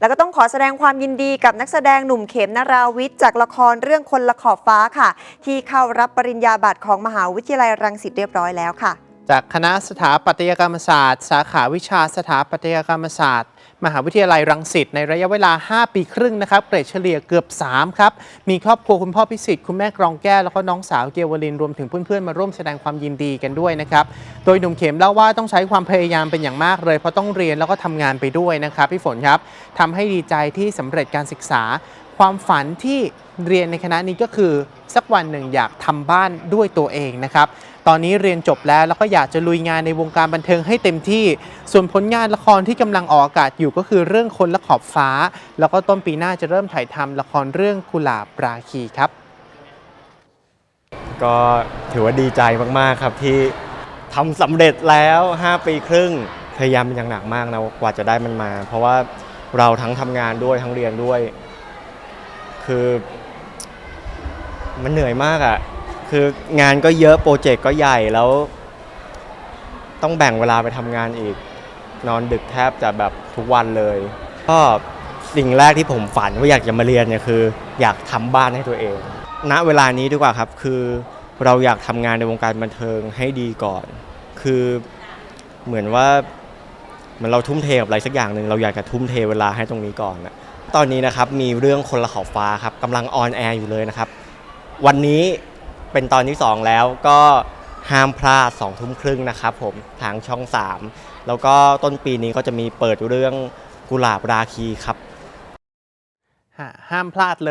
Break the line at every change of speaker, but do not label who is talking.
แล้วก็ต้องขอแสดงความยินดีกับนักแสดงหนุ่มเขมนาราวิทย์จากละครเรื่องคนละขอบฟ้าค่ะ ที่เข้ารับปริญญาบัตรของมหาวิทยาลัยรังสิตเรียบร้อยแล้วค่ะ
จากคณะสถาปัตยกรรมศาสตร์ สาขาวิชาสถาปัตยกรรมศาสตร์ มหาวิทยาลัยรังสิตในระยะเวลา 5 ปีครึ่งนะครับเกรดเฉลี่ยเกือบ 3 ครับ มีครอบครัวคุณพ่อพิสิทธิ์คุณแม่กรองแก้วแล้วก็น้องสาวเกียวลินรวมถึงเพื่อนๆ มาร่วมแสดงความยินดีกันด้วยนะครับ โดยหนุ่มเข็มเล่าว่าต้องใช้ความพยายามเป็นอย่างมากเลยเพราะต้องเรียนแล้วก็ทำงานไปด้วยนะครับพี่ฝนครับทำให้ดีใจที่สำเร็จการศึกษา ความฝันที่เรียนในคณะนี้ก็คือ สักวันหนึ่งอยากทำบ้านด้วยตัวเองนะครับ ตอนนี้เรียนจบแล้วแล้วก็อยากจะลุยงานในวงการบันเทิงให้เต็มที่ ส่วนผลงานละครที่กำลังออกอากาศอยู่ก็คือเรื่องคนละขอบฟ้า แล้วก็ต้นปีหน้าจะเริ่มถ่ายทำละครเรื่องกุหลาบราคีครับ
ก็ถือว่าดีใจมากๆครับที่ทำสำเร็จแล้ว 5 ปีครึ่งพยายามอย่างหนักมากนะกว่าจะได้มันมา เพราะว่าเราทั้งทำงานด้วยทั้งเรียนด้วย คือ มันเหนื่อยมากอะ่ะ คืองานก็เยอะโปรเจกต์ก็ใหญ่แล้ว ต้องแบ่งเวลาไปทำงานอีก นอนดึกแทบจะแบบทุกวันเลย ก็สิ่งแรกที่ผมฝันว่าอยากจะมาเรียนเนี่ยคือ อยากทำบ้านให้ตัวเอง ณเวลานี้ดีกว่าครับ คือเราอยากทำงานในวงการบันเทิงให้ดีก่อน คือเหมือนว่าเหมือนเราทุ่มเทกับอะไรสักอย่างหนึ่งเราอยากจะทุ่มเทเวลาให้ตรงนี้ก่อนนะตอนนี้นะครับมีเรื่องคนละขอบฟ้าครับกำลังออนแอร์อยู่เลยนะครับ วันนี้เป็นตอนที่ 2 แล้วก็ห้ามพลาด2ทุ่มครึ่งนะครับผมทางช่อง 3 แล้วก็ต้นปีนี้ก็จะมีเปิดเรื่องกุหลาบราคีครับ
ห้ามพลาดเลย